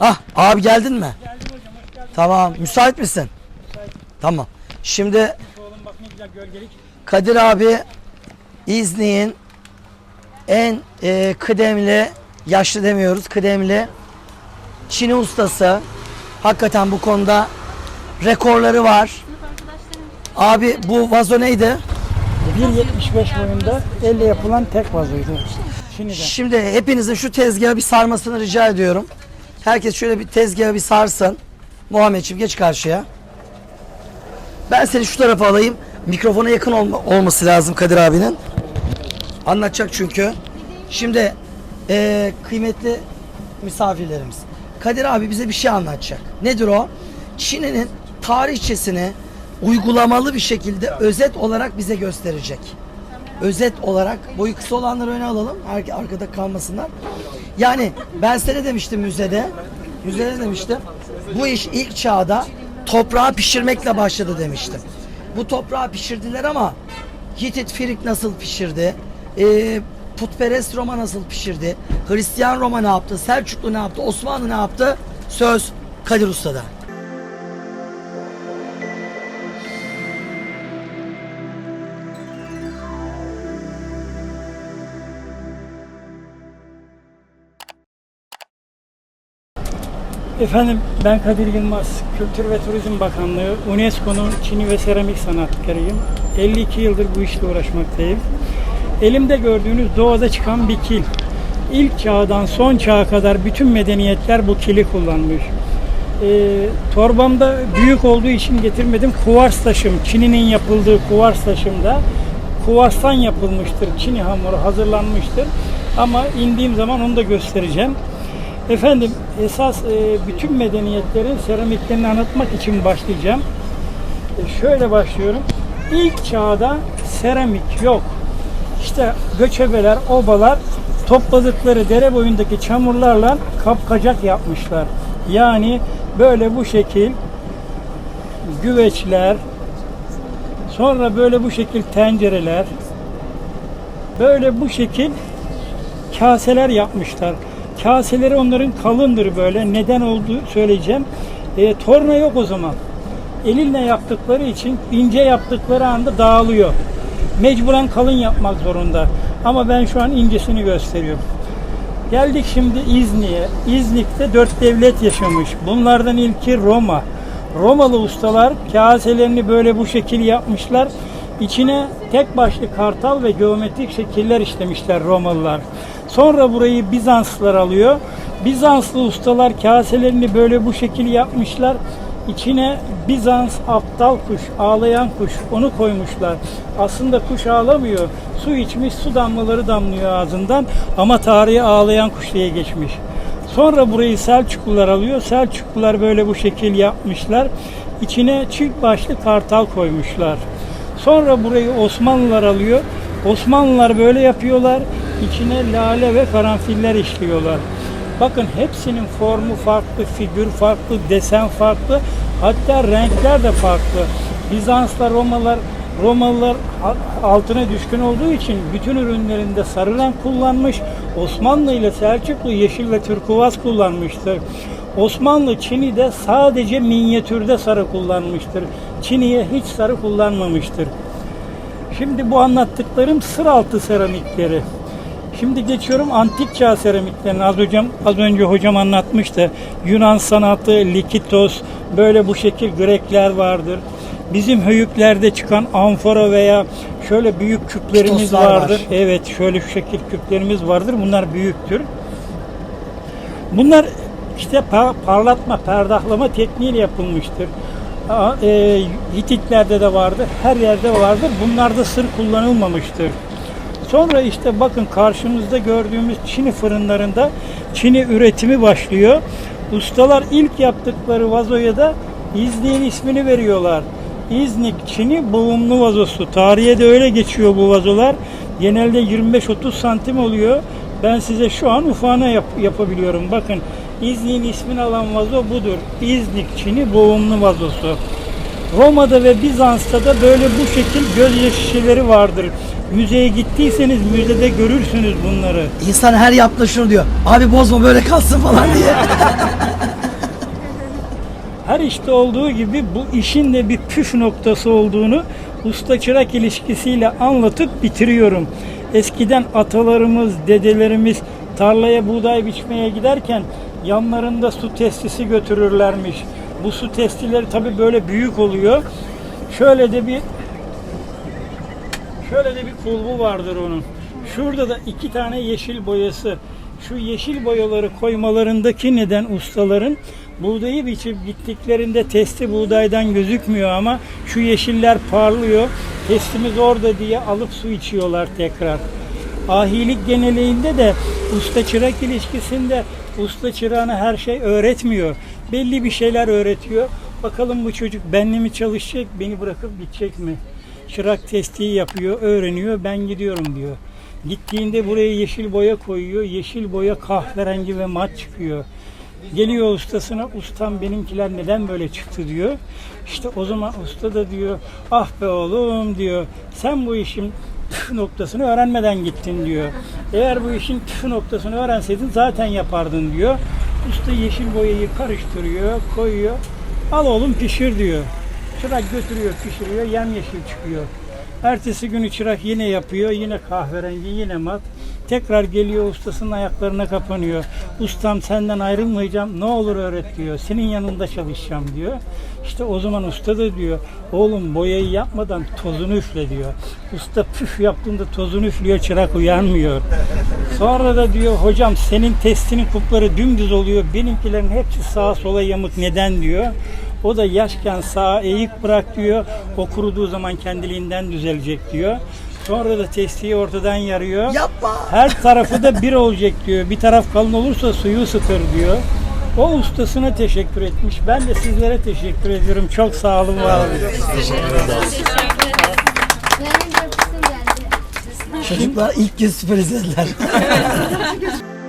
Ah abi geldin mi? Geldim hocam hoş geldin. Tamam. Müsait misin? Tamam. Şimdi Oğlum bak ne güzel gölgelik. Kadir abi İznik'in en e, kıdemli, yaşlı demiyoruz, kıdemli Çin ustası. Hakikaten bu konuda rekorları var. Abi bu vazo neydi? 1.75 boyunda elle yapılan tek vazoydu. Şimdi. Şimdi hepinizin şu tezgahı bir sarmasını rica ediyorum. Herkes şöyle bir tezgahı bir sarsın. Muhammedciğim geç karşıya. Ben seni şu tarafa alayım. Mikrofona yakın olma- olması lazım Kadir abinin. Anlatacak çünkü. Şimdi eee, kıymetli misafirlerimiz. Kadir abi bize bir şey anlatacak. Nedir o? Çin'in tarihçesini uygulamalı bir şekilde özet olarak bize gösterecek özet olarak boyu kısa olanları öne alalım. Her, arkada kalmasınlar. Yani ben size demiştim müzede? Müzede demiştim? Bu iş ilk çağda toprağı pişirmekle başladı demiştim. Bu toprağı pişirdiler ama Hitit Firik nasıl pişirdi? Ee, Putperest Roma nasıl pişirdi? Hristiyan Roma ne yaptı? Selçuklu ne yaptı? Osmanlı ne yaptı? Söz Kadir Usta'da. Efendim ben Kadir Yılmaz. Kültür ve Turizm Bakanlığı UNESCO'nun Çini ve Seramik Sanatkarıyım. 52 yıldır bu işle uğraşmaktayım. Elimde gördüğünüz doğada çıkan bir kil. İlk çağdan son çağa kadar bütün medeniyetler bu kili kullanmış. Ee, torbamda büyük olduğu için getirmedim. Kuvars taşım, Çin'in yapıldığı kuvars taşımda kuvarstan yapılmıştır. Çini hamuru hazırlanmıştır. Ama indiğim zaman onu da göstereceğim. Efendim esas e, bütün medeniyetlerin seramiklerini anlatmak için başlayacağım. E, şöyle başlıyorum. İlk çağda seramik yok. İşte göçebeler, obalar topladıkları dere boyundaki çamurlarla kapkacak yapmışlar. Yani böyle bu şekil güveçler, sonra böyle bu şekil tencereler, böyle bu şekil kaseler yapmışlar. Kaseleri onların kalındır böyle. Neden olduğu söyleyeceğim. E, torna yok o zaman. Elinle yaptıkları için ince yaptıkları anda dağılıyor. Mecburen kalın yapmak zorunda. Ama ben şu an incesini gösteriyorum. Geldik şimdi İznik'e. İznik'te dört devlet yaşamış. Bunlardan ilki Roma. Romalı ustalar kaselerini böyle bu şekil yapmışlar. İçine tek başlı kartal ve geometrik şekiller işlemişler Romalılar. Sonra burayı Bizanslılar alıyor. Bizanslı ustalar kaselerini böyle bu şekil yapmışlar. İçine Bizans aptal kuş, ağlayan kuş onu koymuşlar. Aslında kuş ağlamıyor. Su içmiş, su damlaları damlıyor ağzından ama tarihi ağlayan kuş diye geçmiş. Sonra burayı Selçuklular alıyor. Selçuklular böyle bu şekil yapmışlar. İçine çift başlı kartal koymuşlar. Sonra burayı Osmanlılar alıyor. Osmanlılar böyle yapıyorlar. İçine lale ve karanfiller işliyorlar. Bakın hepsinin formu farklı, figür farklı, desen farklı. Hatta renkler de farklı. Bizanslar, Romalılar, Romalılar altına düşkün olduğu için bütün ürünlerinde sarı renk kullanmış. Osmanlı ile Selçuklu yeşil ve turkuaz kullanmıştır. Osmanlı Çin'de sadece minyatürde sarı kullanmıştır. Çin'iye hiç sarı kullanmamıştır. Şimdi bu anlattıklarım sır altı seramikleri. Şimdi geçiyorum antik çağ seramiklerine. Az hocam az önce hocam anlatmıştı. Yunan sanatı, likitos, böyle bu şekil Grekler vardır. Bizim höyüklerde çıkan amfora veya şöyle büyük küplerimiz Kitoslar var. vardır. Evet, şöyle şu şekil küplerimiz vardır. Bunlar büyüktür. Bunlar işte pa- parlatma, perdahlama tekniğiyle yapılmıştır. E, Hititlerde de vardır, her yerde vardır. Bunlarda sır kullanılmamıştır. Sonra işte bakın karşımızda gördüğümüz Çin'i fırınlarında Çin'i üretimi başlıyor. Ustalar ilk yaptıkları vazoya da İznik'in ismini veriyorlar. İznik Çin'i boğumlu vazosu. Tarihe de öyle geçiyor bu vazolar. Genelde 25-30 santim oluyor. Ben size şu an ufağına yap- yapabiliyorum. Bakın İznik'in ismini alan vazo budur. İznik Çin'i boğumlu vazosu. Roma'da ve Bizans'ta da böyle bu şekil göz şişeleri vardır. Müzeye gittiyseniz müzede görürsünüz bunları. İnsan her yaptığı şunu diyor. Abi bozma böyle kalsın falan diye. Her işte olduğu gibi bu işin de bir püf noktası olduğunu usta çırak ilişkisiyle anlatıp bitiriyorum. Eskiden atalarımız, dedelerimiz tarlaya buğday biçmeye giderken yanlarında su testisi götürürlermiş. Bu su testileri tabi böyle büyük oluyor. Şöyle de bir şöyle de bir kulbu vardır onun. Şurada da iki tane yeşil boyası. Şu yeşil boyaları koymalarındaki neden ustaların buğdayı biçip gittiklerinde testi buğdaydan gözükmüyor ama şu yeşiller parlıyor. Testimiz orada diye alıp su içiyorlar tekrar. Ahilik geneliğinde de usta çırak ilişkisinde usta çırağına her şey öğretmiyor. Belli bir şeyler öğretiyor. Bakalım bu çocuk benle mi çalışacak, beni bırakıp gidecek mi? Çırak testi yapıyor, öğreniyor, ben gidiyorum diyor. Gittiğinde buraya yeşil boya koyuyor, yeşil boya kahverengi ve mat çıkıyor. Geliyor ustasına, ustam benimkiler neden böyle çıktı diyor. İşte o zaman usta da diyor, ah be oğlum diyor, sen bu işin püf noktasını öğrenmeden gittin diyor. Eğer bu işin püf noktasını öğrenseydin zaten yapardın diyor. Usta yeşil boyayı karıştırıyor, koyuyor. Al oğlum pişir diyor. Çırak götürüyor, pişiriyor, yemyeşil çıkıyor. Ertesi günü çırak yine yapıyor, yine kahverengi, yine mat. Tekrar geliyor ustasının ayaklarına kapanıyor. Ustam senden ayrılmayacağım, ne olur öğret diyor. Senin yanında çalışacağım diyor. İşte o zaman usta da diyor, oğlum boyayı yapmadan tozunu üfle diyor. Usta püf yaptığında tozunu üflüyor, çırak uyanmıyor. Sonra da diyor, hocam senin testinin kupları dümdüz oluyor, benimkilerin hepsi sağa sola yamuk neden diyor. O da yaşken sağa eğik bırak diyor. O kuruduğu zaman kendiliğinden düzelecek diyor. Sonra da testiyi ortadan yarıyor. Yapma. Her tarafı da bir olacak diyor. Bir taraf kalın olursa suyu ısıtır diyor. O ustasına teşekkür etmiş. Ben de sizlere teşekkür ediyorum. Çok sağ olun, var olun. Benim de kızım geldi. Çocuklar ilk kez süper izlediler.